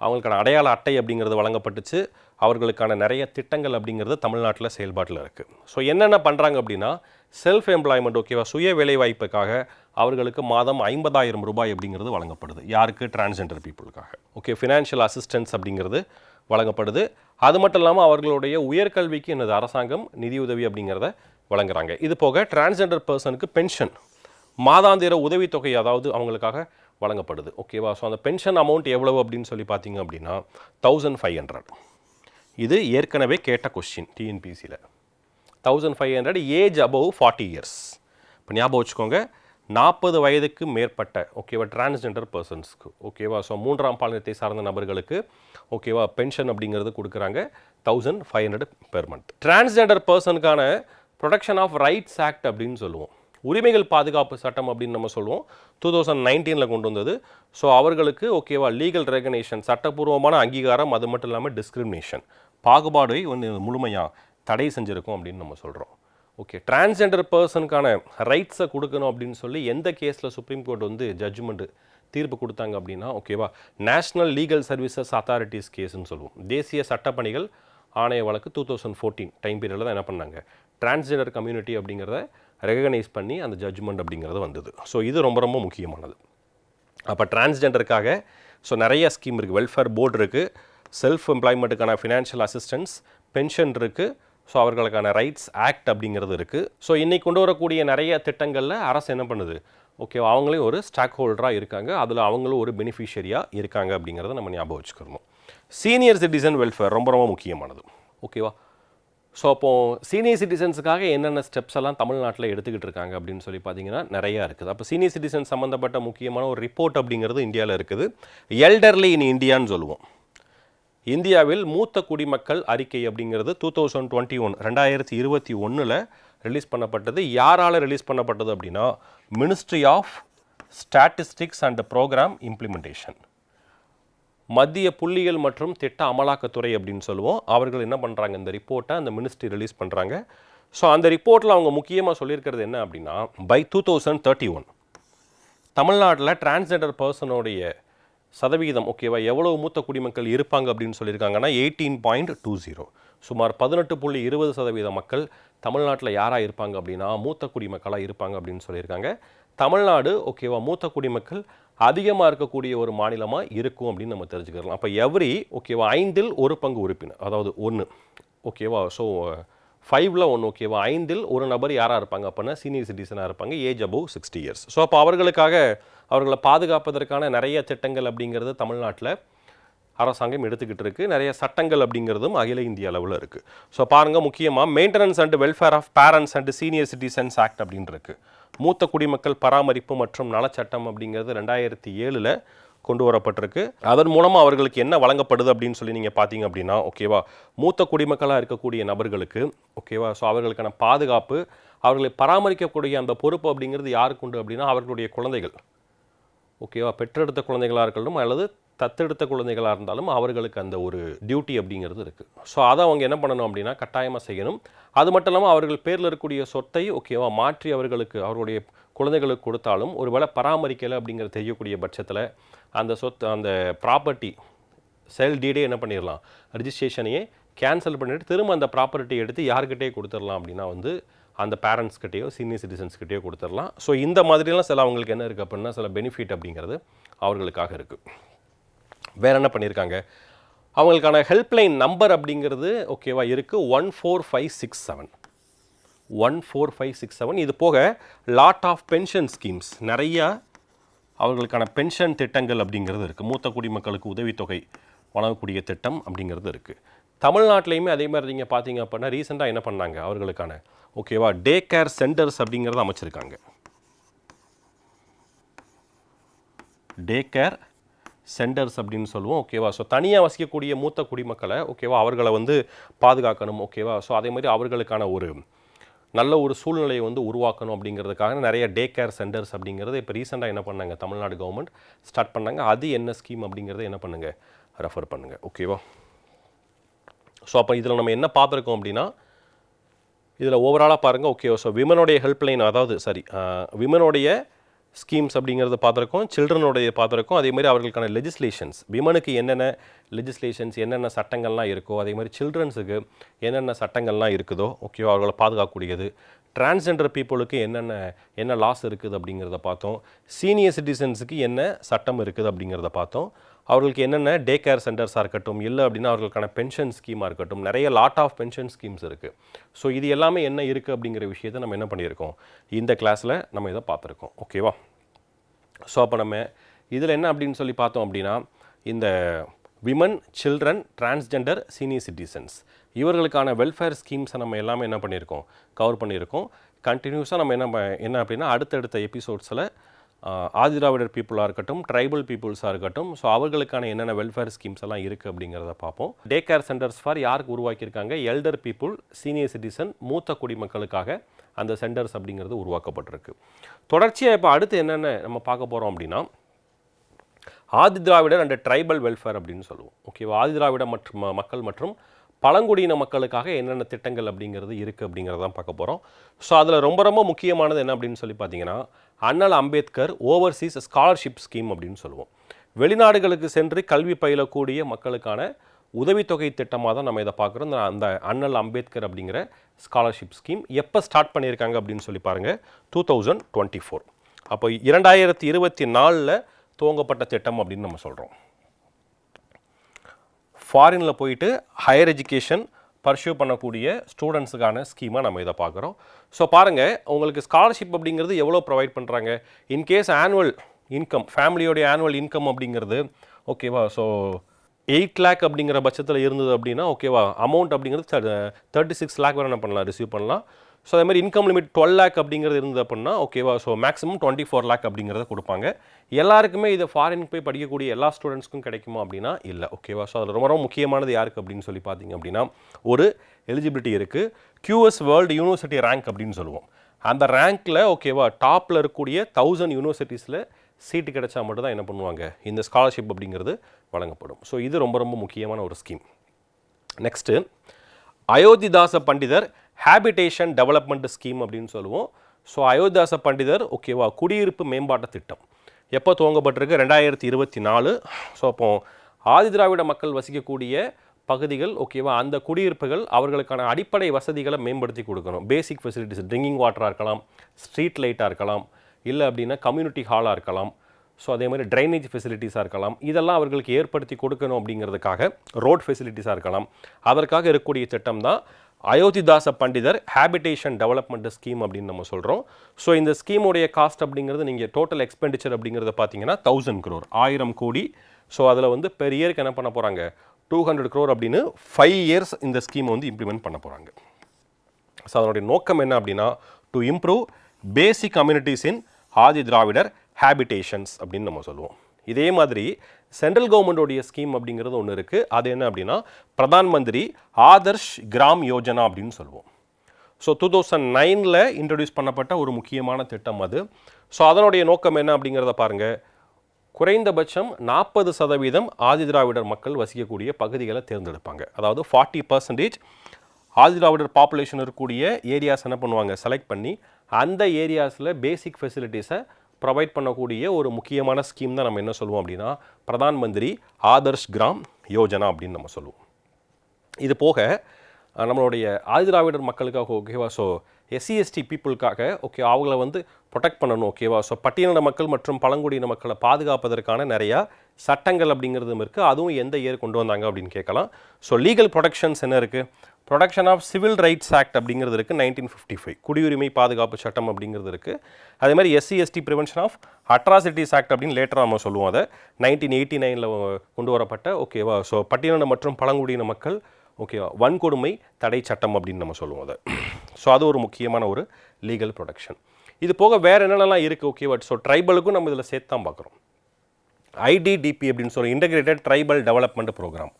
அவங்களுக்கான அடையாள அட்டை அப்படிங்கிறது வழங்கப்பட்டுச்சு. அவர்களுக்கான நிறைய திட்டங்கள் அப்படிங்கிறது தமிழ்நாட்டில் செயல்பாட்டில் இருக்குது ஸோ என்னென்ன பண்ணுறாங்க அப்படின்னா செல்ஃப் எம்ப்ளாய்மெண்ட் ஓகேவா சுய வேலைவாய்ப்புக்காக அவர்களுக்கு மாதம் ஐம்பதாயிரம் ரூபாய் அப்படிங்கிறது வழங்கப்படுது. யாருக்கு? டிரான்ஸ்ஜெண்டர் பீப்புளுக்காக ஓகே ஃபினான்ஷியல் அசிஸ்டன்ஸ் அப்படிங்கிறது வழங்கப்படுது. அது மட்டும் இல்லாமல் அவர்களுடைய உயர்கல்விக்கு எனது அரசாங்கம் நிதியுதவி அப்படிங்கிறத வழங்குறாங்க. இது போக டிரான்ஸ்ஜெண்டர் பர்சனுக்கு பென்ஷன் மாதாந்திர உதவித்தொகை அதாவது அவங்களுக்காக வழங்கப்படுது. ஓகேவா ஸோ அந்த பென்ஷன் அமௌண்ட் எவ்வளவு அப்படின்னு சொல்லி பார்த்தீங்க அப்படின்னா தௌசண்ட் ஃபைவ் ஹண்ட்ரட் இது ஏற்கனவே கேட்ட கொஸ்டின் டிஎன்பிசியில் thousand five hundred age above forty years இப்போ ஞாபகம் வச்சுக்கோங்க நாற்பது வயதுக்கு மேற்பட்ட ஓகேவா டிரான்ஸ்ஜெண்டர் பர்சன்ஸ்க்கு ஓகேவா ஸோ மூன்றாம் பாலினத்தை சார்ந்த நபர்களுக்கு ஓகேவா பென்ஷன் அப்படிங்கிறது கொடுக்குறாங்க thousand five hundred per month transgender பர்சனுக்கான production of rights act அப்படின்னு சொல்லுவோம். உரிமைகள் பாதுகாப்பு சட்டம் அப்படின்னு நம்ம சொல்லுவோம். டூ தௌசண்ட் நைன்டீனில் கொண்டு வந்தது. ஸோ அவர்களுக்கு ஓகேவா லீகல் ரெகனேஷன் சட்டப்பூர்வமான அங்கீகாரம் அது மட்டும் இல்லாமல் டிஸ்கிரிமினேஷன் பாகுபாடை வந்து முழுமையாக தடை செஞ்சுருக்கோம் அப்படின்னு நம்ம சொல்கிறோம் ஓகே டிரான்ஸ்ஜெண்டர் பர்சனுக்கான ரைட்ஸை கொடுக்கணும் அப்படின்னு சொல்லி எந்த கேஸில் சுப்ரீம் கோர்ட் வந்து ஜட்ஜ்மெண்ட்டு தீர்ப்பு கொடுத்தாங்க அப்படின்னா ஓகேவா நேஷ்னல் லீகல் சர்வீசஸ் அத்தாரிட்டிஸ் கேஸ்ன்னு சொல்லுவோம். தேசிய சட்டப்பணிகள் ஆணைய வழக்கு டூ தௌசண்ட் ஃபோர்டீன் டைம் பீரியடில் தான் என்ன பண்ணாங்க? டிரான்ஸ்ஜெண்டர் கம்யூனிட்டி அப்படிங்கிறத ரெகனைஸ் பண்ணி அந்த ஜட்ஜ்மெண்ட் அப்படிங்கிறது வந்தது. ஸோ இது ரொம்ப ரொம்ப முக்கியமானது. அப்போ டிரான்ஸ்ஜெண்டருக்காக ஸோ நிறைய ஸ்கீம் இருக்குது வெல்ஃபேர் போர்டு இருக்குது செல்ஃப் எம்ப்ளாய்மெண்ட்டுக்கான ஃபினான்ஷியல் அசிஸ்டன்ஸ் பென்ஷன் இருக்குது ஸோ அவர்களுக்கான ரைட்ஸ் ஆக்ட் அப்படிங்கிறது இருக்குது ஸோ இன்றைக்கி கொண்டு வரக்கூடிய நிறைய திட்டங்களில் அரசு என்ன பண்ணுது? ஓகே அவங்களே ஒரு ஸ்டாக் ஹோல்டராக இருக்காங்க. அதில் அவங்களும் ஒரு பெனிஃபிஷியரியாக இருக்காங்க அப்படிங்கிறத நம்ம ஞாபகம் வச்சுக்கணும். சீனியர் சிட்டிசன் வெல்ஃபேர் ரொம்ப ரொம்ப முக்கியமானது. ஓகேவா ஸோ அப்போது சீனியர் சிட்டிசன்ஸுக்காக என்னென்ன ஸ்டெப்ஸ் எல்லாம் தமிழ்நாட்டில் எடுத்துக்கிட்டு இருக்காங்க அப்படின்னு சொல்லி பார்த்தீங்கன்னா நிறையா இருக்குது. அப்போ சீனியர் சிட்டிசன் சம்மந்தப்பட்ட முக்கியமான ஒரு ரிப்போர்ட் அப்படிங்கிறது இந்தியாவில் இருக்குது. எல்டர்லி இன் இந்தியான்னு சொல்லுவோம். இந்தியாவில் மூத்த குடிமக்கள் அறிக்கை அப்படிங்கிறது டூ தௌசண்ட் டுவெண்ட்டி ஒன் ரெண்டாயிரத்தி இருபத்தி ஒன்றில் ரிலீஸ் பண்ணப்பட்டது. யாரால் ரிலீஸ் பண்ணப்பட்டது அப்படின்னா ministry of statistics and program implementation மத்திய புள்ளியியல் மற்றும் திட்ட அமலாக்கத்துறை அப்படின்னு சொல்லுவோம். அவர்கள் என்ன பண்ணுறாங்க இந்த ரிப்போர்ட்டை அந்த மினிஸ்ட்ரி ரிலீஸ் பண்ணுறாங்க ஸோ அந்த ரிப்போர்ட்டில் அவங்க முக்கியமாக சொல்லியிருக்கிறது என்ன அப்படின்னா by two thousand thirty one தமிழ்நாட்டில் டிரான்ஸ்ஜெண்டர் பர்சனுடைய சதவிகிதம் ஓகேவா எவ்வளவு மூத்த குடிமக்கள் இருப்பாங்க அப்படின்னு சொல்லியிருக்காங்கன்னா எயிட்டீன் பாயிண்ட் டூ ஜீரோ சுமார் பதினெட்டு புள்ளி இருபது சதவீத மக்கள் தமிழ்நாட்டில் யாராக இருப்பாங்க அப்படின்னா மூத்த குடிமக்களாக இருப்பாங்க அப்படின்னு சொல்லியிருக்காங்க. தமிழ்நாடு ஓகேவா மூத்த குடிமக்கள் அதிகமாக இருக்கக்கூடிய ஒரு மாநிலமாக இருக்கும் அப்படின்னு நம்ம தெரிஞ்சுக்கலாம். அப்போ எவ்ரி ஓகேவா ஐந்தில் ஒரு பங்கு உறுப்பினர். அதாவது ஒன்று ஓகேவா ஸோ ஃபைவ்ல ஒன்று ஓகேவா ஐந்தில் ஒரு நபர் யாராக இருப்பாங்க? அப்படின்னா சீனியர் சிட்டிசனாக இருப்பாங்க. Age above sixty years so அப்போ அவர்களுக்காக அவர்களை பாதுகாப்பதற்கான நிறைய திட்டங்கள் அப்படிங்கிறது தமிழ்நாட்டில் அரசாங்கம் எடுத்துக்கிட்டு இருக்குது நிறைய சட்டங்கள் அப்படிங்கிறதும் அகில இந்திய அளவில் இருக்குது ஸோ பாருங்கள் முக்கியமாக maintenance and welfare of parents and senior citizens act அப்படின்னு இருக்குது மூத்த குடிமக்கள் பராமரிப்பு மற்றும் நலச்சட்டம் அப்படிங்கிறது ரெண்டாயிரத்தி ஏழில் கொண்டு வரப்பட்டிருக்கு. அதன் மூலமாக அவர்களுக்கு என்ன வழங்கப்படுது அப்படின்னு சொல்லி நீங்கள் பார்த்தீங்க அப்படின்னா ஓகேவா மூத்த குடிமக்களாக இருக்கக்கூடிய நபர்களுக்கு ஓகேவா ஸோ அவர்களுக்கான பாதுகாப்பு அவர்களை பராமரிக்கக்கூடிய அந்த பொறுப்பு அப்படிங்கிறது யாருக்கு உண்டு அப்படின்னா அவர்களுடைய குழந்தைகள். ஓகேவா? பெற்றெடுத்த குழந்தைகளாக இருக்கட்டும் அல்லது தத்தெடுத்த குழந்தைகளாக இருந்தாலும் அவர்களுக்கு அந்த ஒரு டியூட்டி அப்படிங்கிறது இருக்குது ஸோ அதை அவங்க என்ன பண்ணணும் அப்படின்னா கட்டாயமாக செய்யணும். அது மட்டும் இல்லாமல் அவர்கள் பேரில் இருக்கக்கூடிய சொத்தை ஓகேவா மாற்றி அவர்களுக்கு அவருடைய குழந்தைகளுக்கு கொடுத்தாலும் ஒருவேளை பராமரிக்கலை அப்படிங்கிற தெரியக்கூடிய பட்சத்தில் அந்த சொத்து அந்த ப்ராப்பர்ட்டி செல் டீடே என்ன பண்ணிடலாம் ரிஜிஸ்ட்ரேஷனையே கேன்சல் பண்ணிவிட்டு திரும்ப அந்த ப்ராப்பர்ட்டி எடுத்து யார்கிட்டே கொடுத்துடலாம் அப்படின்னா வந்து அந்த பேரண்ட்ஸ்கிட்டயோ சீனியர் சிட்டிசன்ஸ்கிட்டயோ கொடுத்துடலாம். ஸோ இந்த மாதிரிலாம் சில அவங்களுக்கு என்ன இருக்குது அப்படின்னா சில பெனிஃபிட் அப்படிங்கிறது அவர்களுக்காக இருக்குது வேற என்ன பண்ணியிருக்காங்க அவங்களுக்கான ஹெல்ப்லைன் நம்பர் அப்படிங்கிறது ஓகேவா இருக்குது one four five six seven one four five six seven இது போக லாட் ஆஃப் பென்ஷன் ஸ்கீம்ஸ் நிறையா அவர்களுக்கான பென்ஷன் திட்டங்கள் அப்படிங்கிறது இருக்குது மூத்த குடிமக்களுக்கு உதவித்தொகை வழங்கக்கூடிய திட்டம் அப்படிங்கிறது இருக்குது தமிழ்நாட்டிலையுமே அதே மாதிரி நீங்கள் பார்த்தீங்க அப்படின்னா ரீசெண்டாக என்ன பண்ணாங்க அவர்களுக்கான? ஓகேவா? டே கேர் சென்டர்ஸ் அப்படிங்கிறத அமைச்சிருக்காங்க. டே கேர் சென்டர்ஸ் அப்படின்னு சொல்லுவோம் ஓகேவா? ஸோ தனியாக வசிக்கக்கூடிய மூத்த குடிமக்களை ஓகேவா? அவர்களை வந்து பாதுகாக்கணும் ஓகேவா? ஸோ அதே மாதிரி அவர்களுக்கான ஒரு நல்ல ஒரு சூழ்நிலையை வந்து உருவாக்கணும் அப்படிங்கிறதுக்காக நிறைய டே கேர் சென்டர்ஸ் அப்படிங்கிறது இப்போ ரீசெண்டாக என்ன பண்ணாங்க? தமிழ்நாடு கவர்மெண்ட் ஸ்டார்ட் பண்ணாங்க. அது என்ன ஸ்கீம் அப்படிங்கிறத என்ன பண்ணுங்க? ரெஃபர் பண்ணுங்கள் ஓகேவா? ஸோ அப்போ இதில் நம்ம என்ன பார்த்துருக்கோம் அப்படின்னா இதில் ஓவராலாக பாருங்கள் ஓகே ஸோ விமனுடைய ஹெல்ப்லைன் அதாவது சாரி விமனுடைய ஸ்கீம்ஸ் அப்படிங்கிறத பார்த்துருக்கோம் சில்ட்ரனுடைய பார்த்துருக்கோம் அதே மாதிரி அவர்களுக்கான லெஜிஸ்லேஷன்ஸ் விமனுக்கு என்னென்ன லெஜிஸ்லேஷன்ஸ் என்னென்ன சட்டங்கள்லாம் இருக்கோ அதே மாதிரி சில்ட்ரன்ஸுக்கு என்னென்ன சட்டங்கள்லாம் இருக்குதோ ஓகேவா அவர்களை பாதுகாக்கக்கூடியது டிரான்ஸ்ஜெண்டர் பீப்புளுக்கு என்னென்ன என்ன லாஸ் இருக்குது அப்படிங்கிறத பார்த்தோம் சீனியர் சிட்டிசன்ஸுக்கு என்ன சட்டம் இருக்குது அப்படிங்கிறத பார்த்தோம் அவர்களுக்கு என்னென்ன டே கேர் சென்டர்ஸாக இருக்கட்டும் இல்லை அப்படின்னா அவர்களுக்கான பென்ஷன் ஸ்கீமாக இருக்கட்டும் நிறைய லாட் ஆஃப் பென்ஷன் ஸ்கீம்ஸ் இருக்குது ஸோ இது எல்லாமே என்ன இருக்குது அப்படிங்கிற விஷயத்தை நம்ம என்ன பண்ணியிருக்கோம்? இந்த கிளாஸில் நம்ம இதை பார்த்துருக்கோம். ஓகேவா ஸோ அப்போ நம்ம இதில் என்ன அப்படின்னு சொல்லி பார்த்தோம் அப்படின்னா இந்த women children transgender senior citizens இவர்களுக்கான வெல்ஃபேர் ஸ்கீம்ஸை நம்ம எல்லாமே என்ன பண்ணியிருக்கோம்? கவர் பண்ணியிருக்கோம். கண்டினியூஸாக நம்ம என்ன என்ன அப்படின்னா அடுத்தடுத்த எபிசோட்ஸில் ஆதிராவிடர் பீப்புளாக இருக்கட்டும் ட்ரைபல் பீப்புள்ஸாக இருக்கட்டும் ஸோ அவர்களுக்கான என்னென்ன வெல்ஃபேர் ஸ்கீம்ஸ் எல்லாம் இருக்குது அப்படிங்கிறத பார்ப்போம். டே கேர் சென்டர்ஸ் ஃபார் யாருக்கு உருவாக்கியிருக்காங்க? எல்டர் பீப்புள் சீனியர் சிட்டிசன் மூத்த குடிமக்களுக்காக அந்த சென்டர்ஸ் அப்படிங்கிறது உருவாக்கப்பட்டிருக்கு. தொடர்ச்சியாக இப்போ அடுத்து என்னென்ன நம்ம பார்க்க போகிறோம் அப்படின்னா Adi Dravidar and tribal welfare அப்படின்னு சொல்லுவோம். ஓகேவா ஆதி திராவிட மற்றும் மக்கள் மற்றும் பழங்குடியின மக்களுக்காக என்னென்ன திட்டங்கள் அப்படிங்கிறது இருக்குது அப்படிங்கிறதான் பார்க்க போகிறோம் ஸோ அதில் ரொம்ப ரொம்ப முக்கியமானது என்ன அப்படின்னு சொல்லி பார்த்தீங்கன்னா அண்ணல் அம்பேத்கர் ஓவர்சீஸ் ஸ்காலர்ஷிப் ஸ்கீம் அப்படின்னு சொல்லுவோம். வெளிநாடுகளுக்கு சென்று கல்வி பயிலக்கூடிய மக்களுக்கான உதவித்தொகை திட்டமாக தான் நம்ம இதை பார்க்குறோம். இந்த அந்த அண்ணல் அம்பேத்கர் அப்படிங்கிற ஸ்காலர்ஷிப் ஸ்கீம் எப்போ ஸ்டார்ட் பண்ணியிருக்காங்க அப்படின்னு சொல்லி பாருங்கள் டூ தௌசண்ட் டுவெண்ட்டி ஃபோர் அப்போ இரண்டாயிரத்தி இருபத்தி நாலில் துவங்கப்பட்ட திட்டம் அப்படின்னு நம்ம சொல்கிறோம் ஃபாரினில் போயிட்டு ஹையர் எஜுகேஷன் பர்சியூ பண்ணக்கூடிய ஸ்டூடெண்ட்ஸுக்கான ஸ்கீமாக நம்ம இதை பார்க்குறோம். ஸோ பாருங்கள் உங்களுக்கு ஸ்காலர்ஷிப் அப்படிங்கிறது எவ்வளோ ப்ரொவைட் பண்ணுறாங்க இன்கேஸ் ஆனுவல் இன்கம் ஃபேமிலியோடைய ஆனுவல் இன்கம் அப்படிங்கிறது ஓகேவா ஸோ எயிட் லேக் அப்படிங்கிற பட்சத்தில் இருந்தது அப்படின்னா ஓகேவா அமௌண்ட் அப்படிங்கிறது தேர்ட்டி சிக்ஸ் லேக் வேறு என்ன பண்ணலாம் ரிசீவ் பண்ணலாம். ஸோ அதே மாதிரி இன்கம் லிமிட் டுவெல் லேக் அப்படிங்கிறது இருந்தது அப்படின்னா ஓகேவா so maximum twenty four lakh அப்படிங்கிறத கொடுப்பாங்க. எல்லாருக்குமே இதை ஃபாரினுக்கு போய் படிக்கக்கூடிய எல்லா ஸ்டூடெண்ட்ஸ்க்கும் கிடைக்குமா அப்படின்னா இல்லை. ஓகேவா ஸோ அதில் ரொம்ப ரொம்ப முக்கியமானது யாருக்கு அப்படின்னு சொல்லி பார்த்தீங்க அப்படின்னா ஒரு எலிஜிபிலிட்டி இருக்குது கியூஎஸ் வேர்ல்டு யூனிவர்சிட்டி ரேங்க் அப்படின்னு சொல்லுவோம். அந்த ரேங்க்கில் ஓகேவா டாப்பில் இருக்கக்கூடிய தௌசண்ட் யூனிவர்சிட்டிஸில் சீட்டு கிடைச்சா மட்டும்தான் என்ன பண்ணுவாங்க? இந்த ஸ்காலர்ஷிப் அப்படிங்கிறது வழங்கப்படும். ஸோ இது ரொம்ப ரொம்ப முக்கியமான ஒரு ஸ்கீம் நெக்ஸ்ட்டு அயோத்திதாச பண்டிதர் ஹேபிடேஷன் டெவலப்மெண்ட் ஸ்கீம் அப்படின்னு சொல்லுவோம். ஸோ அயோத்தியாச பண்டிதர் ஓகேவா குடியிருப்பு மேம்பாட்டு திட்டம். எப்போ துவங்கப்பட்டிருக்கு? ரெண்டாயிரத்தி இருபத்தி நாலு. ஸோ அப்போ ஆதிதிராவிட மக்கள் வசிக்கக்கூடிய பகுதிகள் ஓகேவா அந்த குடியிருப்புகள் அவர்களுக்கான அடிப்படை வசதிகளை மேம்படுத்தி கொடுக்கணும். பேசிக் ஃபெசிலிட்டிஸ் ட்ரிங்கிங் வாட்டராக இருக்கலாம் ஸ்ட்ரீட் லைட்டாக இருக்கலாம் இல்லை அப்படின்னா கம்யூனிட்டி ஹாலாக இருக்கலாம். ஸோ அதே மாதிரி ட்ரைனேஜ் ஃபெசிலிட்டிஸாக இருக்கலாம். இதெல்லாம் அவர்களுக்கு ஏற்படுத்தி கொடுக்கணும் அப்படிங்கிறதுக்காக ரோட் ஃபெசிலிட்டிஸாக இருக்கலாம். அதற்காக இருக்கக்கூடிய திட்டம் தான் அயோத்திதாச பண்டிதர் ஹேபிடேஷன் டெவலப்மெண்ட் ஸ்கீம் அப்படின்னு நம்ம சொல்கிறோம் ஸோ இந்த ஸ்கீமுடைய காஸ்ட் அப்படிங்கிறது நீங்கள் டோட்டல் எக்ஸ்பெண்டிச்சர் அப்படிங்கிறத பார்த்தீங்கன்னா தௌசண்ட் க்ரோர் ஆயிரம் கோடி. ஸோ அதில் வந்து பெர் இயருக்கு என்ன பண்ண போகிறாங்க டூ ஹண்ட்ரட் க்ரோர் அப்படின்னு ஃபைவ் இயர்ஸ் இந்த ஸ்கீமை வந்து இம்ப்ளிமெண்ட் பண்ண போகிறாங்க ஸோ அதனுடைய நோக்கம் என்ன அப்படின்னா to improve basic communities in Adi Dravidar habitations அப்படின்னு நம்ம சொல்லுவோம். இதே மாதிரி சென்ட்ரல் கவர்மெண்டோடைய ஸ்கீம் அப்படிங்கிறது ஒன்று இருக்குது அது என்ன அப்படின்னா பிரதான் மந்திரி ஆதர்ஷ் கிராம் யோஜனா அப்படின்னு சொல்லுவோம். ஸோ டூ தௌசண்ட் நைனில் இன்ட்ரடியூஸ் பண்ணப்பட்ட ஒரு முக்கியமான திட்டம் அது. ஸோ அதனுடைய நோக்கம் என்ன அப்படிங்கிறத பாருங்கள் குறைந்தபட்சம் நாற்பது சதவீதம் ஆதிதிராவிடர் மக்கள் வசிக்கக்கூடிய பகுதிகளை தேர்ந்தெடுப்பாங்க. அதாவது ஃபார்ட்டி பர்சன்டேஜ் ஆதிதிராவிடர் பாப்புலேஷன் இருக்கக்கூடிய ஏரியாஸ் என்ன பண்ணுவாங்க? செலக்ட் பண்ணி அந்த ஏரியாஸில் பேசிக் ஃபெசிலிட்டிஸை ப்ரொவைட் பண்ணக்கூடிய ஒரு முக்கியமான ஸ்கீம் தான் நம்ம என்ன சொல்லுவோம் அப்படின்னா பிரதான் மந்திரி ஆதர்ஷ் கிராம் யோஜனா அப்படின்னு நம்ம சொல்லுவோம். இது போக நம்மளுடைய ஆதிதிராவிடர் மக்களுக்காக ஓகேவா ஸோ எஸ்சிஎஸ்டி பீப்புளுக்காக ஓகே அவங்கள வந்து ப்ரொடெக்ட் பண்ணணும் ஓகேவா ஸோ பட்டியலின மக்கள் மற்றும் பழங்குடியின மக்களை பாதுகாப்பதற்கான நிறையா சட்டங்கள் அப்படிங்கிறதும் இருக்குது அதுவும் எந்த இயர் கொண்டு வந்தாங்க அப்படின்னு கேட்கலாம். ஸோ லீகல் ப்ரொடெக்ஷன்ஸ் என்ன இருக்குது protection of civil rights act அப்படிங்கிறது இருக்குது நைன்டீன் ஃபிஃப்டி ஃபைவ் குடியுரிமை பாதுகாப்பு சட்டம் அப்படிங்கிறது இருக்குது அதே மாதிரி SC ST prevention of atrocities act அப்படின்னு லேட்டராக நம்ம சொல்லுவோம் அதை. நைன்டீன் எயிட்டி நைனில் கொண்டு வரப்பட்ட ஓகேவா ஸோ பட்டியலின மற்றும் பழங்குடியின மக்கள் ஓகேவா? வன்கொடுமை தடை சட்டம் அப்படின்னு நம்ம சொல்லுவோம் அதை. ஸோ அது ஒரு முக்கியமான ஒரு லீகல் ப்ரொடக்ஷன் இது போக வேறு என்னென்னலாம் இருக்குது ஓகேவா ஸோ ட்ரைபலுக்கும் நம்ம இதில் சேர்த்து தான் பார்க்குறோம் ஐடிடிபி அப்படின்னு சொல்லி இன்டகிரேட்டட் ட்ரைபல் டெவலப்மெண்ட் ப்ரோக்ராம்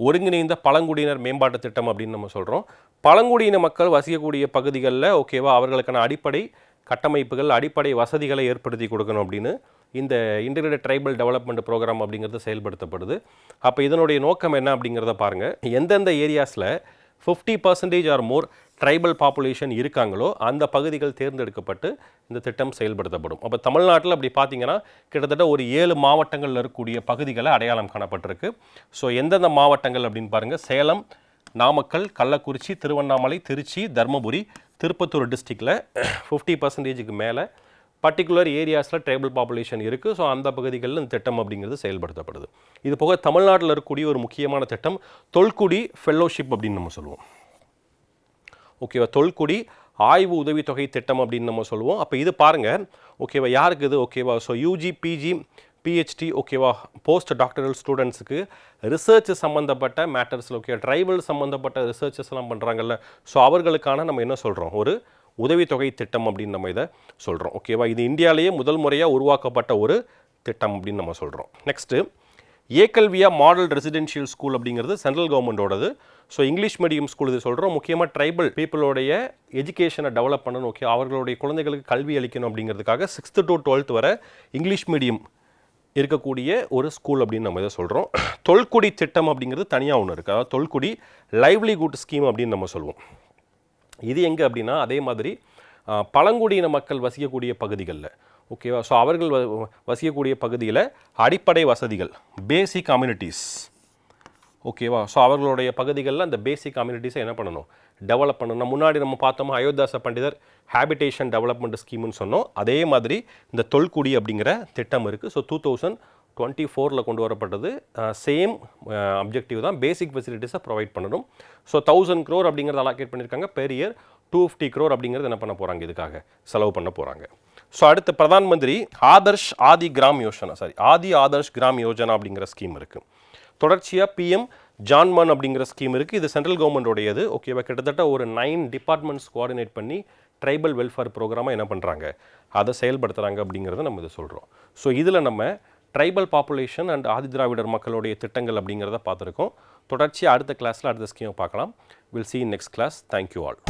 ஒருங்கிணைந்த பழங்குடியினர் மேம்பாட்டு திட்டம் அப்படின்னு நம்ம சொல்கிறோம் பழங்குடியின மக்கள் வசிக்கக்கூடிய பகுதிகளில் ஓகேவா அவர்களுக்கான அடிப்படை கட்டமைப்புகள் அடிப்படை வசதிகளை ஏற்படுத்தி கொடுக்கணும் அப்படின்னு இந்த இன்டிகிரேட்டட் ட்ரைபல் டெவலப்மெண்ட் ப்ரோக்ராம் அப்படிங்கிறது செயல்படுத்தப்படுது. அப்போ இதனுடைய நோக்கம் என்ன அப்படிங்கிறத பாருங்கள் எந்தெந்த ஏரியாஸில் fifty percentage or more tribal population இருக்காங்களோ அந்த பகுதிகள் தேர்ந்தெடுக்கப்பட்டு இந்த திட்டம் செயல்படுத்தப்படும். அப்போ தமிழ்நாட்டில் அப்படி பார்த்தீங்கன்னா கிட்டத்தட்ட ஒரு ஏழு மாவட்டங்களில் இருக்கக்கூடிய பகுதிகளை அடையாளம் காணப்பட்டிருக்கு. ஸோ எந்தெந்த மாவட்டங்கள் அப்படின்னு பாருங்கள் சேலம் நாமக்கல் கள்ளக்குறிச்சி திருவண்ணாமலை திருச்சி தருமபுரி திருப்பத்தூர் டிஸ்ட்ரிக்டில் ஃபிஃப்டி பர்சன்டேஜுக்கு மேலே பர்டிகுலர் ஏரியாஸில் ட்ரைபல் பாப்புலேஷன் இருக்குது ஸோ அந்த பகுதிகளில் இந்த திட்டம் அப்படிங்கிறது செயல்படுத்தப்படுது. இது போக தமிழ்நாட்டில் இருக்கக்கூடிய ஒரு முக்கியமான திட்டம் தொல்குடி ஃபெல்லோஷிப் அப்படின்னு நம்ம சொல்லுவோம். ஓகேவா தொல்குடி ஆய்வு உதவித்தொகை திட்டம் அப்படின்னு நம்ம சொல்லுவோம். அப்போ இது பாருங்கள் ஓகேவா யாருக்கு இது ஓகேவா ஸோ யூஜி பிஜி பிஹெச்டி ஓகேவா போஸ்ட் டாக்டரல் ஸ்டூடெண்ட்ஸுக்கு ரிசர்ச் சம்மந்தப்பட்ட மேட்டர்ஸில் ஓகே ட்ரைபல் சம்மந்தப்பட்ட ரிசர்ச்சஸ்லாம் பண்ணுறாங்கல்ல ஸோ அவர்களுக்கான நம்ம என்ன சொல்கிறோம் ஒரு உதவித்தொகை திட்டம் அப்படின்னு நம்ம இதை சொல்கிறோம் ஓகேவா இது இந்தியாவிலேயே முதல் முறையாக உருவாக்கப்பட்ட ஒரு திட்டம் அப்படின்னு நம்ம சொல்கிறோம் next Eklavya model residential school அப்படிங்கிறது சென்ட்ரல் கவர்மெண்டோடது ஸோ இங்கிலீஷ் மீடியம் ஸ்கூல் இது சொல்கிறோம் முக்கியமாக ட்ரைபல் பீப்புளோடைய எஜுகேஷனை டெவலப் பண்ணணும். ஓகே அவர்களுடைய குழந்தைகளுக்கு கல்வி அளிக்கணும் அப்படிங்கிறதுக்காக சிக்ஸ்த்து டு டுவெல்த் வரை இங்கிலீஷ் மீடியம் இருக்கக்கூடிய ஒரு ஸ்கூல் அப்படின்னு நம்ம இதை சொல்கிறோம் தொல்குடி திட்டம் அப்படிங்கிறது தனியாக ஒன்று இருக்குது அதாவது தொல்குடி லைவ்லிஹுட் ஸ்கீம் அப்படின்னு நம்ம சொல்லுவோம் இது எங்கே அப்படின்னா அதே மாதிரி பழங்குடியின மக்கள் வசிக்கக்கூடிய பகுதிகளில். ஓகேவா ஸோ அவர்கள் வ- வசிக்கக்கூடிய பகுதியில் அடிப்படை வசதிகள் பேசிக் கம்யூனிட்டிஸ் ஓகேவா ஸோ அவர்களுடைய பகுதிகளில் அந்த பேசிக் கம்யூனிட்டிஸை என்ன பண்ணணும்? டெவலப் பண்ணணும். முன்னாடி நம்ம பார்த்தோமா அயோத்தாச பண்டிதர் ஹேபிடேஷன் டெவலப்மெண்ட் ஸ்கீம்னு சொன்னோம். அதே மாதிரி இந்த தொல்குடி அப்படிங்கிற திட்டம் இருக்குது ஸோ டூ தௌசண்ட் டுவெண்ட்டி ஃபோரில் கொண்டு வரப்பட்டது. சேம் அப்ஜெக்டிவ் தான். பேசிக் ஃபெசிலிட்டிஸை ப்ரொவைட் பண்ணணும். ஸோ தௌசண்ட் க்ரோர் அப்படிங்கிறத அலாக்கேட் பண்ணியிருக்காங்க per year two fifty crore அப்படிங்கிறது என்ன பண்ண போகிறாங்க இதுக்காக செலவு பண்ண போகிறாங்க ஸோ அடுத்து பிரதான் மந்திரி ஆதர்ஷ் ஆதி கிராம் யோஜனா சாரி ஆதி ஆதர்ஷ் கிராம் யோஜனா அப்படிங்கிற ஸ்கீம் இருக்குது தொடர்ச்சியாக பிஎம் ஜான்மான் அப்படிங்கிற ஸ்கீம் இருக்குது இது சென்ட்ரல் கவர்மெண்டோடையது ஓகேவா கிட்டத்தட்ட ஒரு நைன் டிபார்ட்மெண்ட்ஸ் கோஆர்டினேட் பண்ணி ட்ரைபல் வெல்ஃபேர் ப்ரோக்ராமாக என்ன பண்ணுறாங்க அதை செயல்படுத்துகிறாங்க அப்படிங்கிறத நம்ம இதை சொல்கிறோம் ஸோ இதில் நம்ம ட்ரைபல் பாப்புலேஷன் அண்ட் ஆதிதிராவிடர் மக்களுடைய திட்டங்கள் அப்படிங்கிறத பார்த்துருக்கோம். தொடர்ச்சியாக அடுத்த கிளாஸில் அடுத்த ஸ்கீமை பார்க்கலாம். Will see next class thank you all